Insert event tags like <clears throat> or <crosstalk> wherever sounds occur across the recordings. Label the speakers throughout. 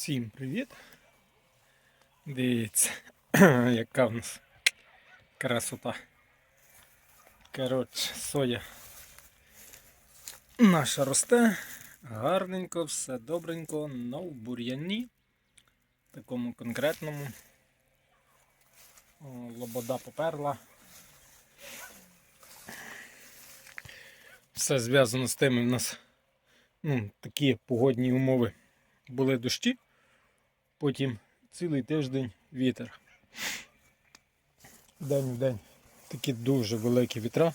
Speaker 1: Всім привіт! Дивіться, <clears throat> яка в нас красота. Коротше, соя наша росте, гарненько, все добренько, но в бур'яні, такому конкретному. Лобода поперла. Все зв'язано з тим, у нас ну, такі погодні умови були дощі, потім цілий тиждень вітер. День в день такі дуже великі вітра.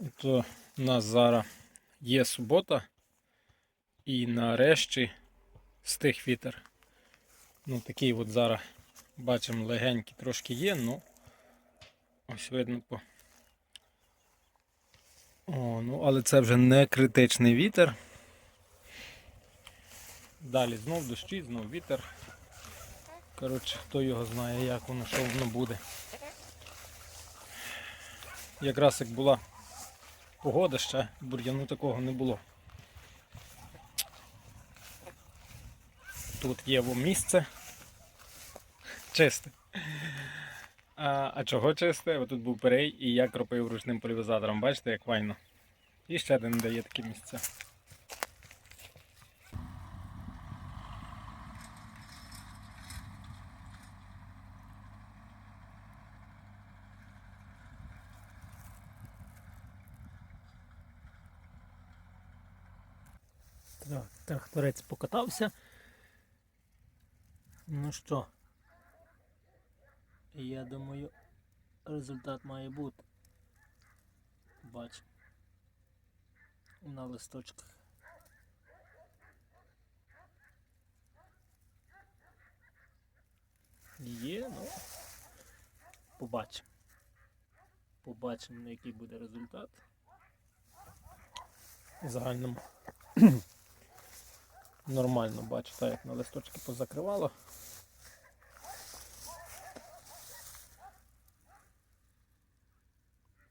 Speaker 1: І то у нас зараз є субота і нарешті стих вітер. Ну такий от зараз бачимо легенький трошки є, ну ось видно по. О, ну але це вже не критичний вітер. Далі знов дощі, знов вітер. Коротше, хто його знає, як воно, що воно буде. Якраз як була погода, ще бур'яну такого не було. Тут є во місце. Чисте. А, а чого чисте? Тут був перей і я кропив ручним полівізатором. Бачите, як файно. І ще один дає такі місця. Так, тракторець покатався. Ну що, я думаю, результат має бути. Бач. На листочках. Є, ну. Побачимо. Побачимо, який буде результат. В загальному нормально бачу, так як на листочки позакривало.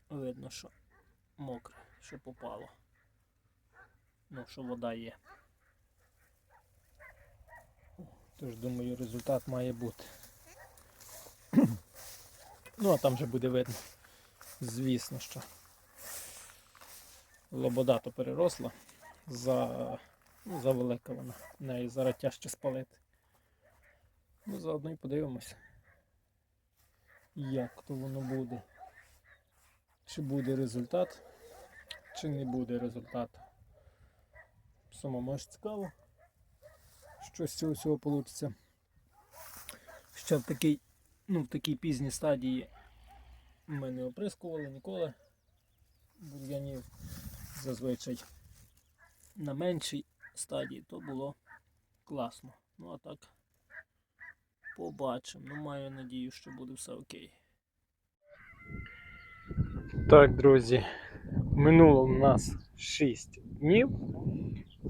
Speaker 1: Видно, що мокре, що попало. Ну, що вода є. Тож думаю, результат має бути. <clears throat> Ну, а там вже буде видно. Звісно, що лобода то переросла за Ну, завелика вона. Неї зараз тяжче спалити. Ну, заодно і подивимося, як то воно буде. Чи буде результат, чи не буде результату. Самому ж цікаво, що з цього всього вийде. Ще в такій, ну, в такій пізній стадії ми не оприскували ніколи бур'янів зазвичай на меншій стадії, то було класно. Ну а так побачимо. Ну, маю надію, що буде все окей. Так, друзі, минуло у нас 6 днів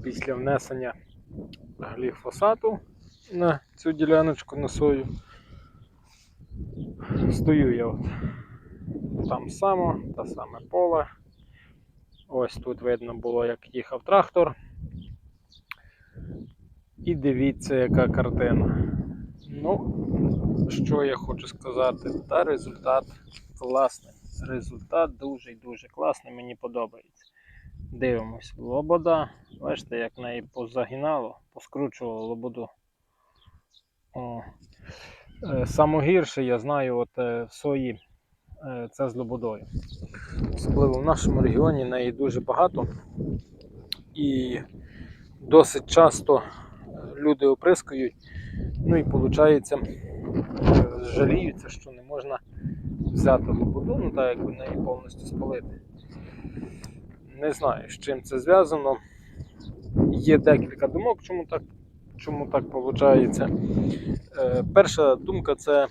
Speaker 1: після внесення гліфосату на цю діляночку на сою. Стою я от там само, те саме поле. Ось тут видно було, як їхав трактор. І дивіться, яка картина. Ну, що я хочу сказати, та результат класний. Результат дуже і дуже класний, мені подобається. Дивимось, лобода. Бачите, як неї позагинало, поскручувало лободу. О. Е, Самогірше, я знаю, от е, в сої е, це з лободою. Особливо в нашому регіоні неї дуже багато. І досить часто люди оприскують, ну і виходить, жаліються, що не можна взяти лободу, ну так якби неї повністю спалити. Не знаю, з чим це зв'язано. Є декілька думок, чому так чому так виходить. Е, перша думка це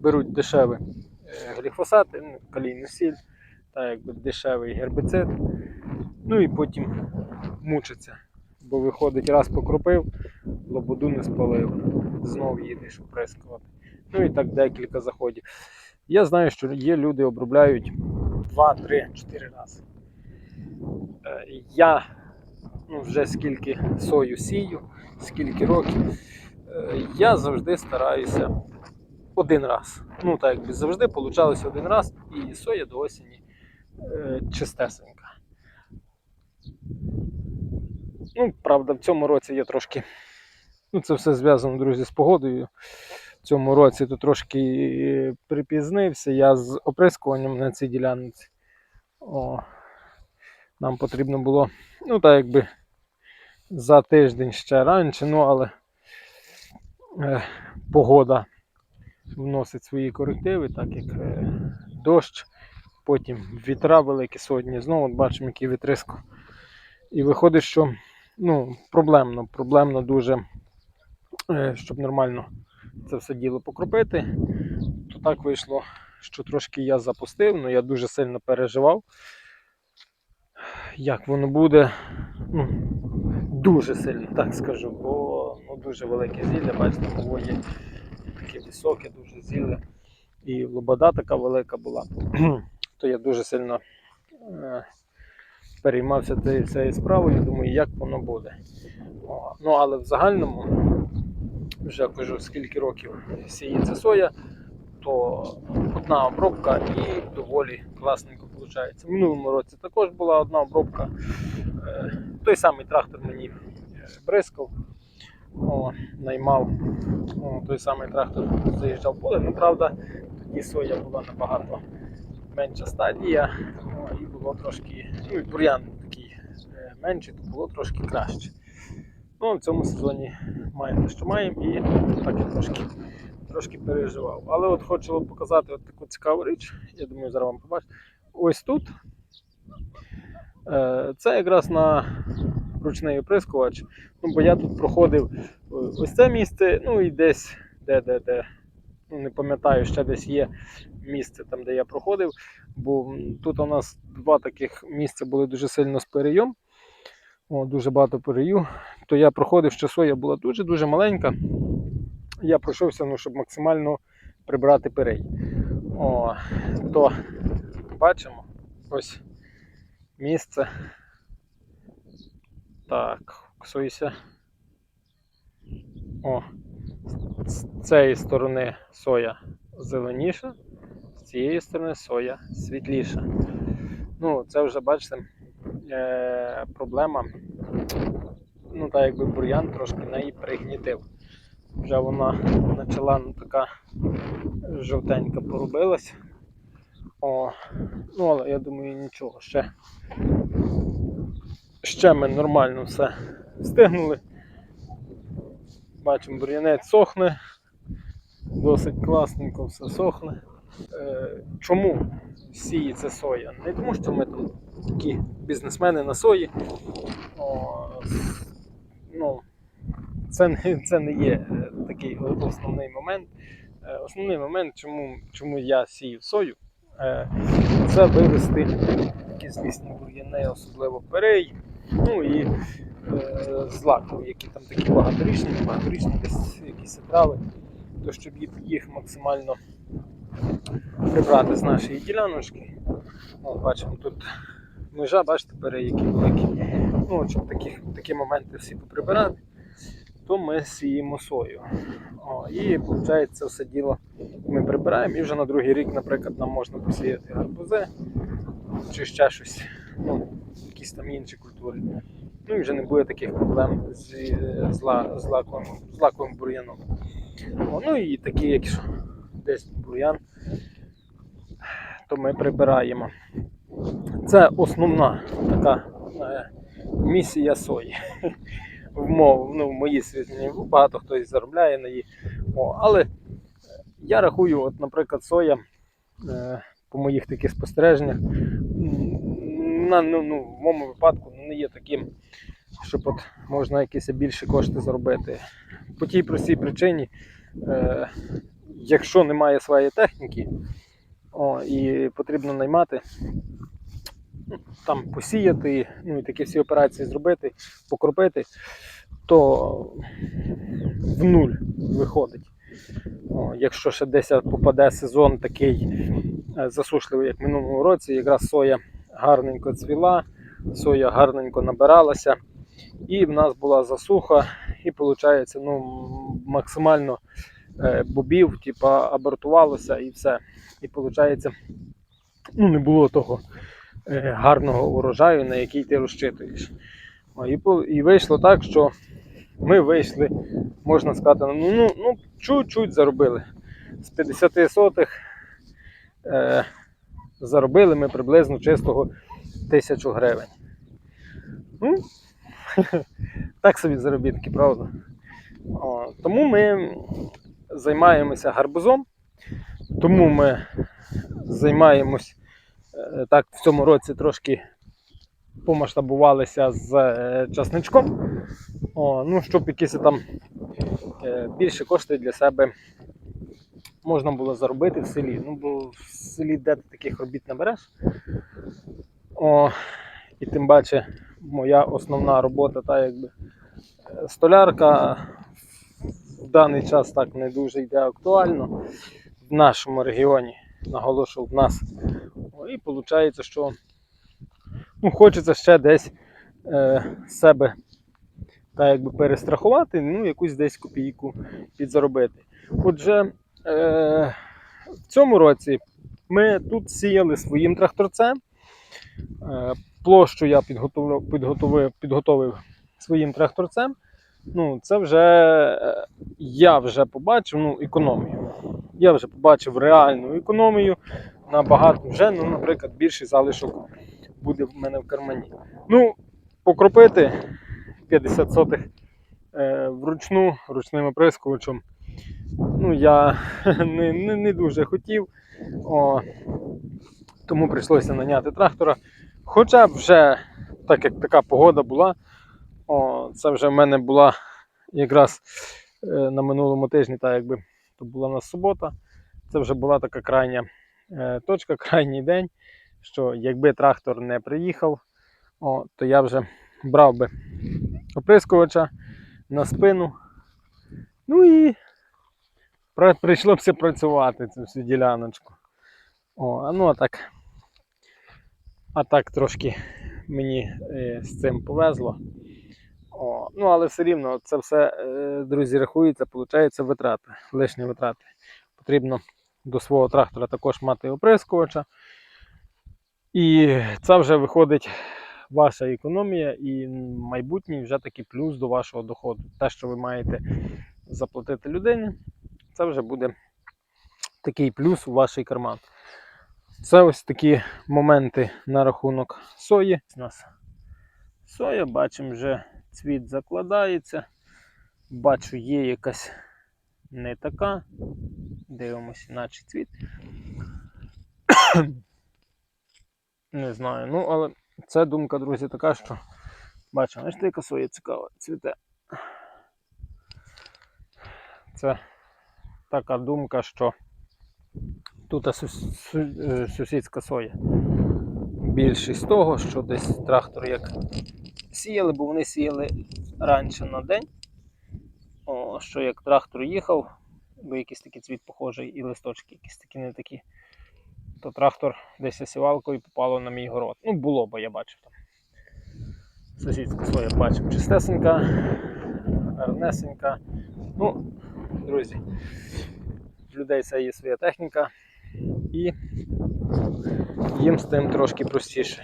Speaker 1: беруть дешеві е, гліфосати, ну, калійну сіль, так якби дешевий гербицид, ну і потім мучаться. Бо виходить, раз покропив, лободу не спалив, знов їдеш оприскувати. Ну і так декілька заходів. Я знаю, що є люди обробляють 2, 3, 4 рази. Е, Я ну, вже скільки сою сію, скільки років, е, я завжди стараюся один раз. Ну, так якби завжди получалося один раз, і соя до осені е, чистесенька. Ну, правда, в цьому році я трошки. Ну, це все зв'язано, друзі, з погодою. В цьому році то трошки припізнився. Я з оприскуванням на цій ділянці. О, нам потрібно було, ну так якби за тиждень ще раніше, ну але е, погода вносить свої корективи, так як е, дощ, потім вітра великі сьогодні. Знову бачимо, який вітрисько. І виходить, що ну, проблемно, проблемно дуже, е, щоб нормально це все діло покропити. То так вийшло, що трошки я запустив, але я дуже сильно переживав. Як воно буде, ну, дуже сильно, так скажу, бо ну, дуже велике зілля, бачите, є таке високе, дуже зілля. І лобода така велика була, <clears throat> то я дуже сильно е, переймався цією справою, думаю, як воно буде. Ну, але в загальному, вже кажу, скільки років сіється соя, то одна обробка і доволі класненько виходить. В минулому році також була одна обробка. Е, Той самий трактор мені е, бризкав, о, наймав. О, той самий трактор заїжджав поле. Ну, правда, тоді соя була набагато менша стадія, о, і було трошки, ну і бур'ян такий е, менший, то було трошки краще. Ну, в цьому сезоні маємо що маємо, і так я трошки, трошки переживав. Але от хочу показати от таку цікаву річ, я думаю, зараз вам побачите. Ось тут. Е, Це якраз на ручний оприскувач. Ну, бо я тут проходив е, ось це місце, ну і десь, де, де, де, ну не пам'ятаю, ще десь є місце там, де я проходив. Бо тут у нас два таких місця були дуже сильно з перейом. О, дуже багато перею. То я проходив, що соя була дуже-дуже маленька. Я пройшовся, ну, щоб максимально прибрати перей. О, то бачимо ось місце. Так, фокусуйся. О, з цієї сторони соя зеленіша, з цієї сторони соя світліша. Ну, це вже бачите, е, проблема. Ну, так якби бур'ян трошки неї пригнітив. Вже вона почала ну, така жовтенька поробилась. О, ну, але я думаю, нічого, ще, ще ми нормально все встигнули. Бачимо, бур'янець сохне, досить класненько все сохне. Е, чому сіється соя? Не тому, що ми там такі бізнесмени на сої. О, ну, це, не, це не є е, такий основний момент. Е, Основний момент, чому, чому я сію сою, це вивести такі злісні бур'яни, особливо перей, ну і е, злакові, які там такі багаторічні, багаторічні, десь якісь трави, то щоб їх- максимально прибрати з нашої діляночки. О, бачимо тут межа, бачите, перей, які великі. Ну, щоб такі, такі моменти всі поприбирати, то ми сіємо сою. О, і виходить, це все діло ми прибираємо. І вже на другий рік, наприклад, нам можна посіяти гарбузи чи ще щось, ну, якісь там інші культури. Ну і вже не буде таких проблем з, з, з, лаковим, з лаковим бур'яном. Ну і такі, якщо десь бур'ян, то ми прибираємо. Це основна така е, місія сої. <laughs> В, мов, ну, в моїй світлі багато хто і заробляє на її. Але я рахую, от, наприклад, соя е, по моїх таких спостереженнях, на, ну, ну, в моєму випадку не є таким, щоб от можна якісь більші кошти заробити. По тій простій причині, е, якщо немає своєї техніки, о, і потрібно наймати, там посіяти, ну і такі всі операції зробити, покропити, то в нуль виходить. О, якщо ще десь попаде сезон такий е, засушливий, як в минулому році, якраз соя гарненько цвіла, соя гарненько набиралася. І в нас була засуха, і виходить, ну, максимально е, бобів, типа, абортувалося і все. І виходить, ну, не було того е, гарного урожаю, на який ти розчитуєш. І, і вийшло так, що ми вийшли, можна сказати, ну, ну, ну чуть-чуть заробили. З 50 сотих е, заробили ми приблизно чистого тисячу гривень. Ну, <laughs> так собі заробітки, правда? О, тому ми займаємося гарбузом, тому ми займаємось е, так в цьому році трошки помасштабувалися з е, часничком. О, ну, щоб якісь там е, більше кошти для себе можна було заробити в селі. Ну, бо в селі де ти таких робіт не береш. О, і тим паче моя основна робота, та якби е, столярка в даний час так не дуже йде актуально в нашому регіоні. Наголошую в нас. І виходить, що ну, хочеться ще десь е, себе та якби перестрахувати, ну, якусь десь копійку підзаробити. Отже, е, в цьому році ми тут сіяли своїм тракторцем. Е, площу я підготовив, підготовив, підготовив своїм тракторцем. Ну, це вже е, я вже побачив ну, економію. Я вже побачив реальну економію. Набагато вже, ну, наприклад, більший залишок буде в мене в кармані. Ну, покропити 50 сотих е, вручну ручним оприскувачем. Ну, я <laughs> не, не, не дуже хотів. О, тому прийшлося наняти трактора. Хоча вже, так як така погода була, о, це вже в мене була якраз е, на минулому тижні, так якби то була в субота. Це вже була така крайня е, точка, <laughs> крайній день, що якби трактор не приїхав, о, то я вже брав би оприскувача на спину. Ну і при- прийшло б все працювати цю всю діляночку. О, ну а так. А так трошки мені е, з цим повезло. О, ну, але все рівно це все, е, друзі, рахується, виходить витрати, лишні витрати. Потрібно до свого трактора також мати оприскувача. І це вже виходить ваша економія і майбутній вже такий плюс до вашого доходу. Те, що ви маєте заплатити людині, це вже буде такий плюс у ваш карман. Це ось такі моменти на рахунок сої. У нас соя, бачимо, вже цвіт закладається. Бачу, є якась не така. Дивимося, наче цвіт. <coughs> Не знаю. Ну, але це думка, друзі, така, що бачимо, знаєте, яка соя цікава, цвіте. Це така думка, що тут е, сусідська соя. Більшість того, що десь трактор як сіяли, бо вони сіяли раніше на день. О, що як трактор їхав, бо якийсь такий цвіт похожий, і листочки якісь такі не такі, то трактор десь сівалкою попало на мій город. Ну, було, бо я бачив там. Сусідська своя бачив чистесенька, гарнесенька. Ну, друзі, в людей все є своя техніка, і їм з тим трошки простіше.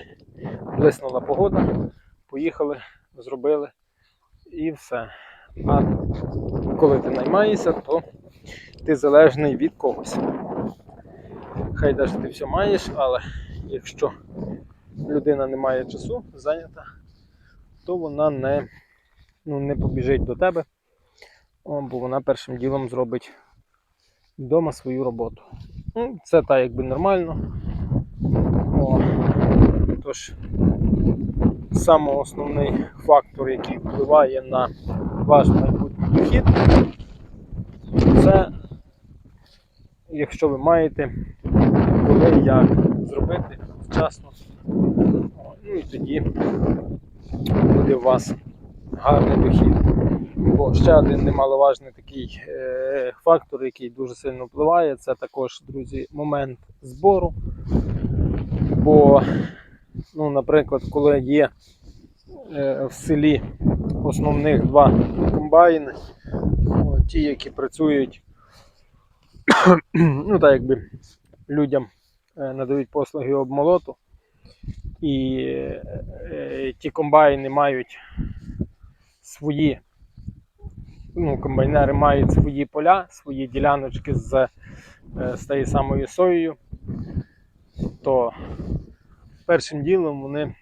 Speaker 1: Блиснула погода, поїхали, зробили і все. А коли ти наймаєшся, то ти залежний від когось. Хай навіть ти все маєш, але якщо людина не має часу, зайнята, то вона не, ну, не побіжить до тебе, бо вона першим ділом зробить вдома свою роботу. Ну, це так якби нормально. О, тож, саме основний фактор, який впливає на ваш майбутній дохід, це якщо ви маєте коли як зробити вчасно. Ну і тоді буде у вас гарний дохід. Бо ще один немаловажний такий е, фактор, який дуже сильно впливає, це також, друзі, момент збору. Бо, ну, наприклад, коли є е, в селі основних два комбайни. О, ті, які працюють, <coughs> ну так якби людям е, надають послуги обмолоту. І ті комбайни мають свої, ну, комбайнери мають свої поля, свої діляночки з, е, з тією самою соєю, то першим ділом вони е,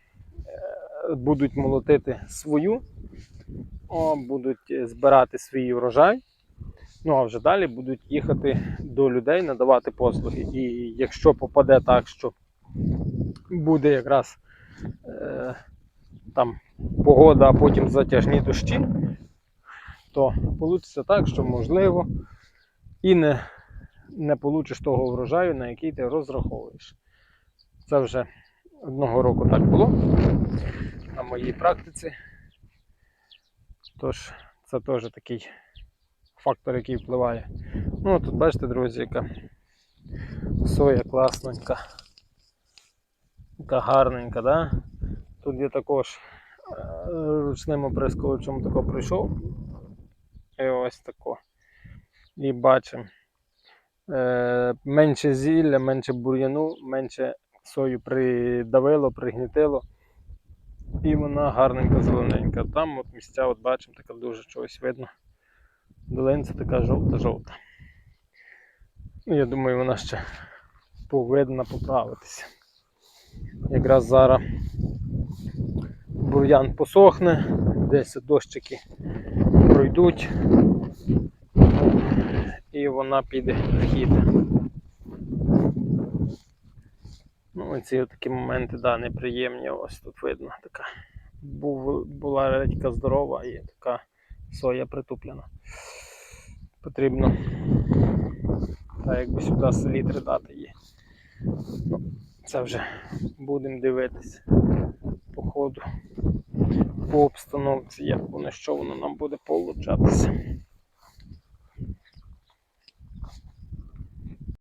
Speaker 1: будуть молотити свою, будуть збирати свій урожай. Ну а вже далі будуть їхати до людей, надавати послуги. І якщо попаде так, що буде якраз е, там погода, а потім затяжні дощі, то вийде так, що можливо і не, не получиш того врожаю, на який ти розраховуєш. Це вже одного року так було на моїй практиці. Тож, це теж такий фактор, який впливає. Ну, тут бачите, друзі, яка соя класненька. Яка гарненька, да? Тут я також е, ручним оприскувачем тако прийшов. І ось тако. І бачимо. Е, менше зілля, менше бур'яну, менше сою придавило, пригнітило. І вона гарненька, зелененька. Там от місця, от бачимо, така дуже чогось видно. Долинця така жовта-жовта. Я думаю, вона ще повинна поправитися. Якраз зараз бур'ян посохне, десь дощики пройдуть, і вона піде в хід. Ну, оці такі моменти, да, неприємні. Ось тут видно така. Був, була редька здорова і така соя притуплена. Потрібно так якби сюди селітри дати її. Це вже будемо дивитися по ходу, по обстановці, як воно, що воно нам буде получатися.